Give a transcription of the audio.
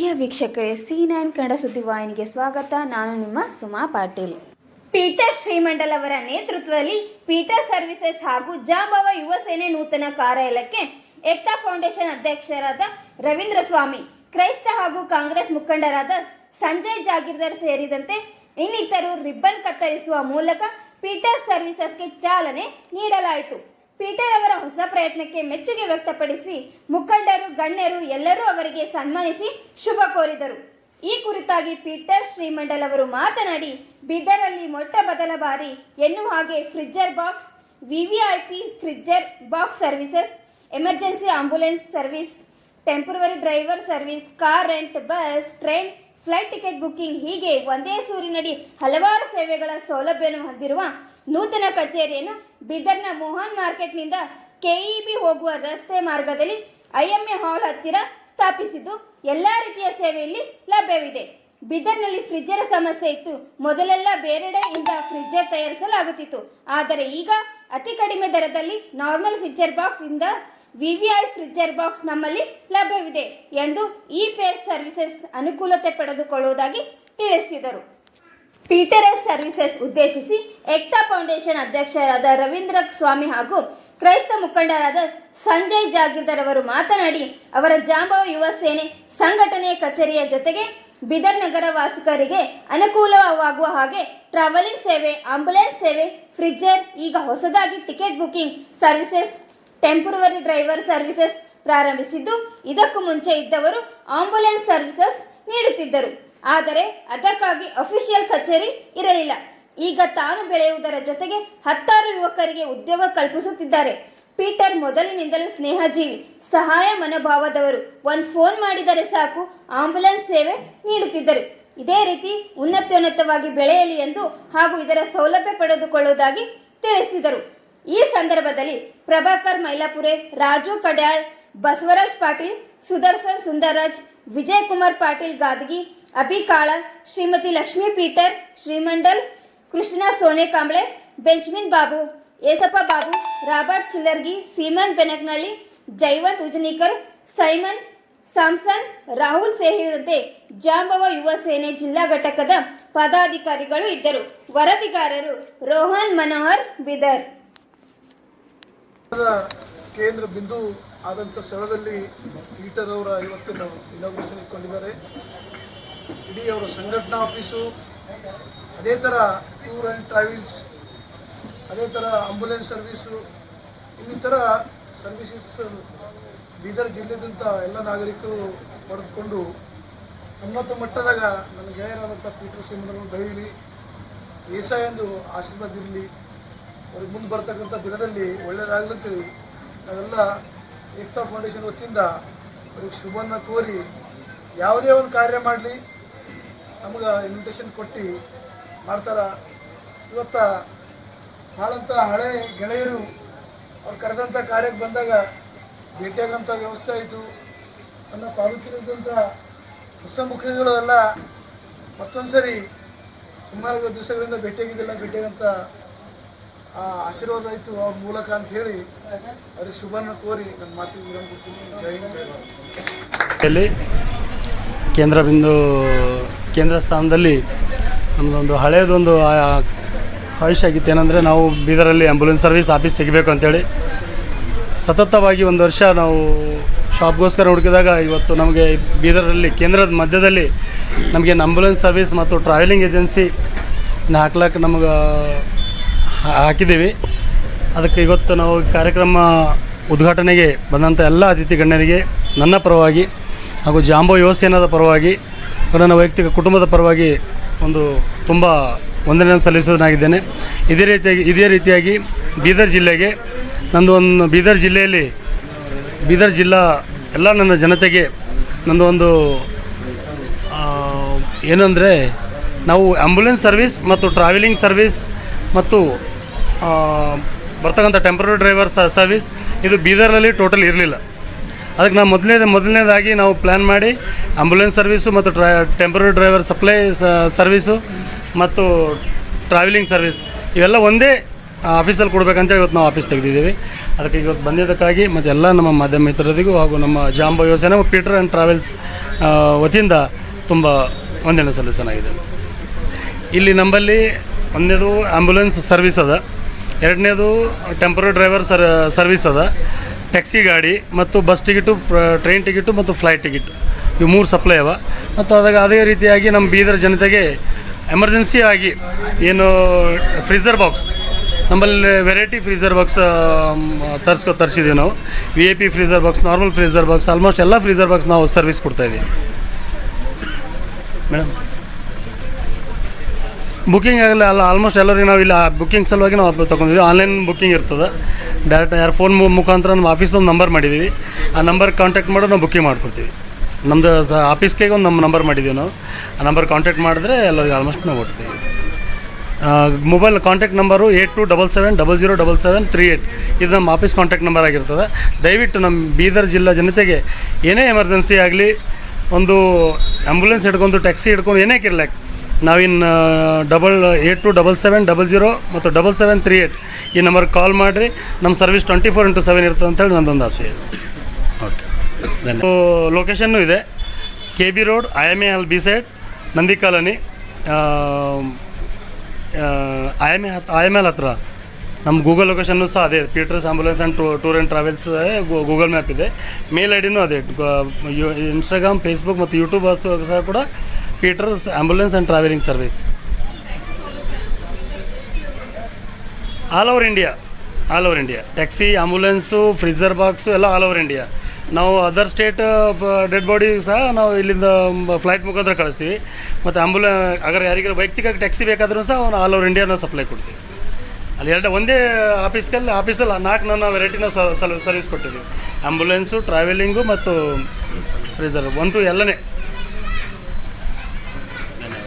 ಪ್ರಿಯ ವೀಕ್ಷಕರೇ C nine Kannada ಸುದ್ದಿವಾಹಿನಿಗೆ ಸ್ವಾಗತ. ನಾನು ನಿಮ್ಮ ಸುಮಾ ಪಾಟೀಲ್. ಪೀಟರ್ ಶ್ರೀಮಂಡಲ್ ಅವರ ನೇತೃತ್ವದಲ್ಲಿ ಪೀಟರ್ ಸರ್ವಿಸಸ್ ಹಾಗೂ ಜಾಂಬವ ಯುವ ಸೇನೆ ನೂತನ ಕಾರ್ಯಾಲಯಕ್ಕೆ ಏಕ್ತಾ ಫೌಂಡೇಶನ್ ಅಧ್ಯಕ್ಷರಾದ ರವೀಂದ್ರ ಸ್ವಾಮಿ, ಕ್ರೈಸ್ತ ಹಾಗೂ ಕಾಂಗ್ರೆಸ್ ಮುಖಂಡರಾದ ಸಂಜಯ್ ಜಾಗೀರ್ದಾರ್ ಸೇರಿದಂತೆ ಇನ್ನಿತರು ರಿಬ್ಬನ್ ಕತ್ತರಿಸುವ ಮೂಲಕ ಪೀಟರ್ ಸರ್ವಿಸಸ್ಗೆ ಚಾಲನೆ ನೀಡಲಾಯಿತು. ಪೀಟರ್ ಅವರ ಹೊಸ ಪ್ರಯತ್ನಕ್ಕೆ ಮೆಚ್ಚುಗೆ ವ್ಯಕ್ತಪಡಿಸಿ ಮುಖಂಡರು, ಗಣ್ಯರು ಎಲ್ಲರೂ ಅವರಿಗೆ ಸನ್ಮಾನಿಸಿ ಶುಭ ಕೋರಿದರು. ಈ ಕುರಿತಾಗಿ ಪೀಟರ್ ಶ್ರೀಮಂಡಲ್ ಅವರು ಮಾತನಾಡಿ, ಬೀದರಲ್ಲಿ ಮೊಟ್ಟ ಮೊದಲ ಬಾರಿ ಎನ್ನುವ ಹಾಗೆ freezer box, VVIP freezer box services, emergency ambulance service, temporary driver service, car rent, bus, train, flight ticket booking ಹೀಗೆ ಒಂದೇ ಸೂರಿನಡಿ ಹಲವಾರು ಸೇವೆಗಳ ಸೌಲಭ್ಯವನ್ನು ಹೊಂದಿರುವ ನೂತನ ಕಚೇರಿಯನ್ನು ಬೀದರ್ನ ಮೋಹನ್ ಮಾರ್ಕೆಟ್ನಿಂದ ಕೆಇಬಿ ಹೋಗುವ ರಸ್ತೆ ಮಾರ್ಗದಲ್ಲಿ ಐಎಂಎ ಹಾಲ್ ಹತ್ತಿರ ಸ್ಥಾಪಿಸಿದ್ದು ಎಲ್ಲ ರೀತಿಯ ಸೇವೆಯಲ್ಲಿ ಲಭ್ಯವಿದೆ. ಬಿದರ್ನಲ್ಲಿ ಫ್ರಿಜ್ಜರ ಸಮಸ್ಯೆ ಇತ್ತು. ಮೊದಲೆಲ್ಲ ಬೇರೆಡೆಯಿಂದ ಫ್ರಿಜ್ಜರ್ ತಯಾರಿಸಲಾಗುತ್ತಿತ್ತು. ಆದರೆ ಈಗ ಅತಿ ಕಡಿಮೆ ದರದಲ್ಲಿ ನಾರ್ಮಲ್ ಫ್ರಿಜ್ಜರ್ ಬಾಕ್ಸ್ ಇಂದ ವಿವಿಐ ಫ್ರಿಜ್ಜರ್ ಬಾಕ್ಸ್ ನಮ್ಮಲ್ಲಿ ಲಭ್ಯವಿದೆ ಎಂದು ಇ ಫೇರ್ ಸರ್ವಿಸಸ್ ಅನುಕೂಲತೆ ಪಡೆದುಕೊಳ್ಳುವುದಾಗಿ ತಿಳಿಸಿದರು. ಪೀಟರ್ಎಸ್ ಸರ್ವಿಸಸ್ ಉದ್ದೇಶಿಸಿ ಎಕ್ತಾ ಫೌಂಡೇಶನ್ ಅಧ್ಯಕ್ಷರಾದ ರವೀಂದ್ರ ಸ್ವಾಮಿ ಹಾಗೂ ಕ್ರೈಸ್ತ ಮುಖಂಡರಾದ ಸಂಜಯ್ ಜಾಗೀರ್ದಾರ್ ಅವರು ಮಾತನಾಡಿ, ಅವರ ಜಾಂಬವ ಯುವ ಸೇನೆ ಸಂಘಟನೆಯ ಕಚೇರಿಯ ಜೊತೆಗೆ ಬಿದರ್ ನಗರ ವಾಸಿಕರಿಗೆ ಅನುಕೂಲವಾಗುವ ಹಾಗೆ ಟ್ರಾವೆಲಿಂಗ್ ಸೇವೆ ಆಂಬುಲೆನ್ಸ್ ಸೇವೆ ಫ್ರಿಜ್ಜರ್ ಈಗ ಹೊಸದಾಗಿ ticket booking services temporary driver services ಪ್ರಾರಂಭಿಸಿದ್ದು. ಇದಕ್ಕೂ ಮುಂಚೆ ಇದ್ದವರು ಆಂಬುಲೆನ್ಸ್ ಸರ್ವಿಸಸ್ ನೀಡುತ್ತಿದ್ದರು. ಆದರೆ ಅದಕ್ಕಾಗಿ ಅಫಿಷಿಯಲ್ ಕಚೇರಿ ಇರಲಿಲ್ಲ. ಈಗ ತಾನು ಬೆಳೆಯುವುದರ ಜೊತೆಗೆ ಹತ್ತಾರು ಯುವಕರಿಗೆ ಉದ್ಯೋಗ ಕಲ್ಪಿಸುತ್ತಿದ್ದಾರೆ. ಪೀಟರ್ ಮೊದಲಿನಿಂದಲೂ ಸ್ನೇಹಜೀವಿ, ಸಹಾಯ ಮನೋಭಾವದವರು. ಒಂದು ಫೋನ್ ಮಾಡಿದರೆ ಸಾಕು ಆಂಬ್ಯುಲೆನ್ಸ್ ಸೇವೆ ನೀಡುತ್ತಿದ್ದರು. ಇದೇ ರೀತಿ ಉನ್ನತೋನ್ನತವಾಗಿ ಬೆಳೆಯಲಿ ಎಂದು ಹಾಗೂ ಇದರ ಸೌಲಭ್ಯ ಪಡೆದುಕೊಳ್ಳುವುದಾಗಿ ತಿಳಿಸಿದರು. ಈ ಸಂದರ್ಭದಲ್ಲಿ ಪ್ರಭಾಕರ್ ಮೈಲಾಪುರೆ, ರಾಜು ಕಡ್ಯಾಳ್, ಬಸವರಾಜ್ ಪಾಟೀಲ್, ಸುದರ್ಶನ್ ಸುಂದರರಾಜ್, ವಿಜಯ್ ಕುಮಾರ್ ಪಾಟೀಲ್ ಗಾದಗಿ ಅಭಿ ಕಾಳ Shrimati Lakshmi Peter, Shrimandal, Krishna Sone Kamble Benjamin Babu, Yesappa Babu, Robert Chillargi, Simon Benaknalli Jaiwant Ujanikar, Simon Samson, Rahul ಸೇರಿದಂತೆ ಜಾಂಬವ ಯುವ ಸೇನೆ ಜಿಲ್ಲಾ ಘಟಕದ ಪದಾಧಿಕಾರಿಗಳು ಇದ್ದರು. ವರದಿಗಾರರು ರೋಹನ್ ಮನೋಹರ್, ಬಿದರ್. ಕೇಂದ್ರ ಬಿಂದು ಆದಂಥ ಸ್ಥಳದಲ್ಲಿ ಪೀಟರ್ ಅವರ ಇವತ್ತಿನ ಇನಾಗ್ರೇಷನ್ ಇಟ್ಕೊಂಡಿದ್ದಾರೆ. ಇಡೀ ಅವರ ಸಂಘಟನಾ ಆಫೀಸು ಅದೇ ಥರ ಟೂರ್ ಆ್ಯಂಡ್ ಟ್ರಾವೆಲ್ಸ್ ಅದೇ ಥರ ಆಂಬುಲೆನ್ಸ್ ಸರ್ವೀಸು ಇನ್ನಿತರ ಸರ್ವಿಸಸ್ ಬೀದರ್ ಜಿಲ್ಲೆದಂಥ ಎಲ್ಲ ನಾಗರಿಕರು ಪಡೆದುಕೊಂಡು ಉನ್ನತ ಮಟ್ಟದಾಗ ನನ್ನ ಗೆಳೆಯರಾದಂಥ ಪೀಟರ್ ಸಿಂಹರನ್ನು ಬೆಳೆಯಲಿ ಏಸ ಎಂದು ಆಶೀರ್ವಾದ ಇರಲಿ, ಅವ್ರಿಗೆ ಮುಂದೆ ಬರ್ತಕ್ಕಂಥ ದಿನದಲ್ಲಿ ಒಳ್ಳೆಯದಾಗಲಿ ಅಂತೇಳಿ ನಾವೆಲ್ಲ ಏಕ್ತಾ ಫೌಂಡೇಶನ್ ವತಿಯಿಂದ ಅವ್ರಿಗೆ ಶುಭವನ್ನು ಕೋರಿ ಯಾವುದೇ ಒಂದು ಕಾರ್ಯ ಮಾಡಲಿ. ನಮಗೆ ಇನ್ವಿಟೇಷನ್ ಕೊಟ್ಟು ಮಾಡ್ತಾರೆ. ಇವತ್ತು ಭಾಳಂಥ ಹಳೆ ಗೆಳೆಯರು ಅವ್ರು ಕರೆದಂಥ ಕಾರ್ಯಕ್ಕೆ ಬಂದಾಗ ಭೇಟಿಯಾಗಂಥ ವ್ಯವಸ್ಥೆ ಆಯಿತು. ನನ್ನ ತಾಲೂಕಿನಂಥ ಹೊಸ ಮುಖಗಳು ಎಲ್ಲ ಮತ್ತೊಂದು ಸರಿ ಸುಮಾರು ದಿವಸಗಳಿಂದ ಭೇಟಿಯಾಗಿದ್ದಿಲ್ಲ ಭೇಟಿಯಾಗಂಥ ಆಶೀರ್ವಾದ ಆಯಿತು ಅವ್ರ ಮೂಲಕ ಅಂತ ಹೇಳಿ ಅವ್ರಿಗೆ ಶುಭನ ಕೋರಿ ನನ್ನ ಮಾತಿಗೆ ಜೈ ಜೈ ಕೇಂದ್ರ ಬಿಂದು ಕೇಂದ್ರ ಸ್ಥಾನದಲ್ಲಿ ನಮ್ಮದೊಂದು ಹಳೆಯದೊಂದು ಆ- ಆಯುಷ್ ಆಗಿತ್ತು. ಏನಂದರೆ ನಾವು ಬೀದರಲ್ಲಿ ಆ್ಯಂಬುಲೆನ್ಸ್ ಸರ್ವಿಸ್ ಆಫೀಸ್ ತೆಗಿಬೇಕು ಅಂತೇಳಿ. ಸತತವಾಗಿ ಒಂದು ವರ್ಷ ನಾವು ಶಾಪ್ಗೋಸ್ಕರ ಹುಡುಕಿದಾಗ ಇವತ್ತು ನಮಗೆ ಬೀದರಲ್ಲಿ, ಕೇಂದ್ರದ ಮಧ್ಯದಲ್ಲಿ ನಮಗೆ ಆಂಬುಲೆನ್ಸ್ ಸರ್ವಿಸ್ ಮತ್ತು ಟ್ರಾವೆಲಿಂಗ್ ಏಜೆನ್ಸಿ ಹಾಕ್ಲಕ್ಕೆ ನಮಗೆ ಹಾಕಿದ್ದೀವಿ. ಅದಕ್ಕೆ ಇವತ್ತು ನಾವು ಕಾರ್ಯಕ್ರಮ ಉದ್ಘಾಟನೆಗೆ ಬಂದಂಥ ಎಲ್ಲ ಅತಿಥಿ ಗಣ್ಯರಿಗೆ ನನ್ನ ಪರವಾಗಿ ಹಾಗೂ ಜಾಂಬೋ ಯುವ ಸೇನಾದ ಪರವಾಗಿ ನನ್ನ ವೈಯಕ್ತಿಕ ಕುಟುಂಬದ ಪರವಾಗಿ ಒಂದು ತುಂಬ ವಂದನೆಯನ್ನು ಸಲ್ಲಿಸೋದನ್ನಾಗಿದ್ದೇನೆ ಇದೇ ರೀತಿಯಾಗಿ ಇದೇ ರೀತಿಯಾಗಿ ಬೀದರ್ ಜಿಲ್ಲೆಗೆ ನಂದು ಒಂದು ಬೀದರ್ ಜಿಲ್ಲೆಯಲ್ಲಿ ಬೀದರ್ ಜಿಲ್ಲಾ ಎಲ್ಲ ನನ್ನ ಜನತೆಗೆ ನಂದು ಒಂದು ಏನಂದರೆ ನಾವು ಆ್ಯಂಬುಲೆನ್ಸ್ ಸರ್ವಿಸ್ ಮತ್ತು ಟ್ರಾವೆಲಿಂಗ್ ಸರ್ವಿಸ್ ಮತ್ತು ಬರ್ತಕ್ಕಂಥ ಟೆಂಪ್ರರಿ ಡ್ರೈವರ್ ಸರ್ವಿಸ್ ಇದು ಬೀದರ್ನಲ್ಲಿ ಟೋಟಲ್ ಇರಲಿಲ್ಲ. ಅದಕ್ಕೆ ನಾವು ಮೊದಲನೇದ ಮೊದಲನೇದಾಗಿ ನಾವು ಪ್ಲ್ಯಾನ್ ಮಾಡಿ ಆಂಬ್ಯುಲೆನ್ಸ್ ಸರ್ವಿಸು ಮತ್ತು ಟ್ರಾ ಟೆಂಪ್ರರಿ ಡ್ರೈವರ್ ಸಪ್ಲೈ ಸರ್ವಿಸು ಮತ್ತು ಟ್ರಾವೆಲಿಂಗ್ ಸರ್ವಿಸ್ ಇವೆಲ್ಲ ಒಂದೇ ಆಫೀಸಲ್ಲಿ ಕೊಡಬೇಕಂತ ಇವತ್ತು ನಾವು ಆಫೀಸ್ ತೆಗೆದಿದ್ದೀವಿ. ಅದಕ್ಕೆ ಇವತ್ತು ಬಂದಿದ್ದಕ್ಕಾಗಿ ಮತ್ತು ಎಲ್ಲ ನಮ್ಮ ಮಾಧ್ಯಮ ಮಿತ್ರರಿಗೂ ಹಾಗೂ ನಮ್ಮ ಜಾಂಬೋ ಯೋಜನೆ ಪೀಟರ್ ಆ್ಯಂಡ್ ಟ್ರಾವೆಲ್ಸ್ ವತಿಯಿಂದ ತುಂಬ ಸೊಲ್ಯೂಷನ್ ಆಗಿದೆ ಇಲ್ಲಿ ನಂಬಲ್ಲಿ ಒಂದನೇದು ಆ್ಯಂಬುಲೆನ್ಸ್ ಸರ್ವಿಸ್ ಅದ, ಎರಡನೇದು ಟೆಂಪ್ರರಿ ಡ್ರೈವರ್ ಸರ್ ಸರ್ವಿಸ್ ಅದ ಟ್ಯಾಕ್ಸಿ ಗಾಡಿ ಮತ್ತು ಬಸ್ ಟಿಕೆಟು ಟ್ರೈನ್ ಟಿಕೆಟು ಮತ್ತು ಫ್ಲೈಟ್ ಟಿಕೆಟ್. ಇವು ಮೂರು ಸಪ್ಲೈ ಅವ. ಮತ್ತು ಅದಾಗ ಅದೇ ರೀತಿಯಾಗಿ ನಮ್ಮ ಬೀದರ್ ಜನತೆಗೆ ಎಮರ್ಜೆನ್ಸಿ ಆಗಿ ಏನು ಫ್ರೀಸರ್ ಬಾಕ್ಸ್, ನಮ್ಮಲ್ಲಿ ವೆರೈಟಿ ಫ್ರೀಸರ್ ಬಾಕ್ಸ್ ತರಿಸ್ಕೊ ತರಿಸಿದ್ದೀವಿ ನಾವು. V A P freezer box, normal freezer box, almost ಎಲ್ಲ ಫ್ರೀಸರ್ ಬಾಕ್ಸ್ ನಾವು ಸರ್ವಿಸ್ ಕೊಡ್ತಾಯಿದ್ದೀವಿ ಮೇಡಮ್ ಬುಕ್ಕಿಂಗ್ ಆಗಲ್ಲ, ಅಲ್ಲ, ಆಲ್ಮೋಸ್ಟ್ ಎಲ್ಲರಿಗೂ ನಾವು ಇಲ್ಲ ಬುಕ್ಕಿಂಗ್ ಸಲುವಾಗಿ ನಾವು ತೊಗೊಂಡಿದ್ದೀವಿ. ಆನ್ಲೈನ್ ಬುಕ್ಕಿಂಗ್ ಇರ್ತದೆ. ಡೈರೆಕ್ಟ್ ಯಾರು ಫೋನ್ ಮುಖಾಂತರ ನಮ್ಮ ಆಫೀಸ್ ಒಂದು ನಂಬರ್ ಮಾಡಿದ್ದೀವಿ ಆ ನಂಬರ್ ಕಾಂಟ್ಯಾಕ್ಟ್ ಮಾಡಿ ನಾವು ಬುಕ್ಕಿಂಗ್ ಮಾಡ್ಕೊಡ್ತೀವಿ. ನಮ್ಮದು ಆಫೀಸ್ಗೆ ಒಂದು ನಮ್ಮ ನಂಬರ್ ಮಾಡಿದ್ದೀವಿ ನಾವು. ಆ ನಂಬರ್ ಕಾಂಟ್ಯಾಕ್ಟ್ ಮಾಡಿದ್ರೆ ಎಲ್ಲರಿಗೆ ಆಲ್ಮೋಸ್ಟ್ ನಾವು ಕೊಡ್ತೀವಿ mobile contact number eight two double seven double zero double seven three eight ಇದು ನಮ್ಮ ಆಫೀಸ್ ಕಾಂಟ್ಯಾಕ್ಟ್ ನಂಬರ್ ಆಗಿರ್ತದೆ. ದಯವಿಟ್ಟು ನಮ್ಮ ಬೀದರ್ ಜಿಲ್ಲಾ ಜನತೆಗೆ ಏನೇ ಎಮರ್ಜೆನ್ಸಿ ಆಗಲಿ, ಒಂದು ಆ್ಯಂಬುಲೆನ್ಸ್ ಹಿಡ್ಕೊಂಡು ಟ್ಯಾಕ್ಸಿ ಹಿಡ್ಕೊಂಡು, ಏನೇ ಕಿರ್ಲಾಕ್ ನಾವಿನ್ನು double eight two double seven double zero ಮತ್ತು ಡಬಲ್ ಸೆವೆನ್ ತ್ರೀ ಏಯ್ಟ್ ಈ ನಂಬರ್ಗೆ ಕಾಲ್ ಮಾಡಿರಿ. ನಮ್ಮ service twenty four into seven ಇರ್ತದೆ ಅಂತೇಳಿ ನಂದೊಂದು ಆಸೆ ಇದೆ. ಓಕೆ ಧನ್ಯವಾದ ಲೊಕೇಶನ್ನು ಇದೆ. K B road I M A L B side Nandi colony. I M A I M L ಹತ್ರ. ನಮ್ಮ ಗೂಗಲ್ ಲೊಕೇಶನ್ನು ಸಹ ಅದೇ Peters ambulance and tour and travels Google map ಇದೆ. ಮೇಲ್ ಐ ಡಿನೂ ಅದೇ. Instagram Facebook ಮತ್ತು YouTube ಸಹ ಕೂಡ Peters ambulance and traveling service all over India all over India taxi ambulance freezer box ಎಲ್ಲ ಆಲ್ ಓವರ್ ಇಂಡಿಯಾ ನಾವು other state dead body ಸಹ ನಾವು ಇಲ್ಲಿಂದ ಫ್ಲೈಟ್ ಮುಖಾಂತರ ಕಳಿಸ್ತೀವಿ. ಮತ್ತು ಆಂಬುಲೆ ಅಗರ್ ಯಾರಿಗಾರ ವೈಯಕ್ತಿಕ ಟ್ಯಾಕ್ಸಿ ಬೇಕಾದರೂ ಸಹ ಅವ್ನು ಆಲ್ ಓವರ್ ಇಂಡಿಯಾ ನಾವು ಸಪ್ಲೈ ಕೊಡ್ತೀವಿ. ಅಲ್ಲಿ ಎರಡು, ಒಂದೇ ಆಫೀಸ್ಗಲ್ಲಿ ಆಫೀಸಲ್ಲಿ ನಾಲ್ಕು ನಾನು ವೆರೈಟಿನ ಸರ್ವಿಸ್ ಕೊಟ್ಟಿದ್ದೀವಿ. ಆಂಬುಲೆನ್ಸು ಟ್ರಾವೆಲಿಂಗು ಮತ್ತು ಫ್ರೀಸರ್ ಒಂದು ಎಲ್ಲನೇ.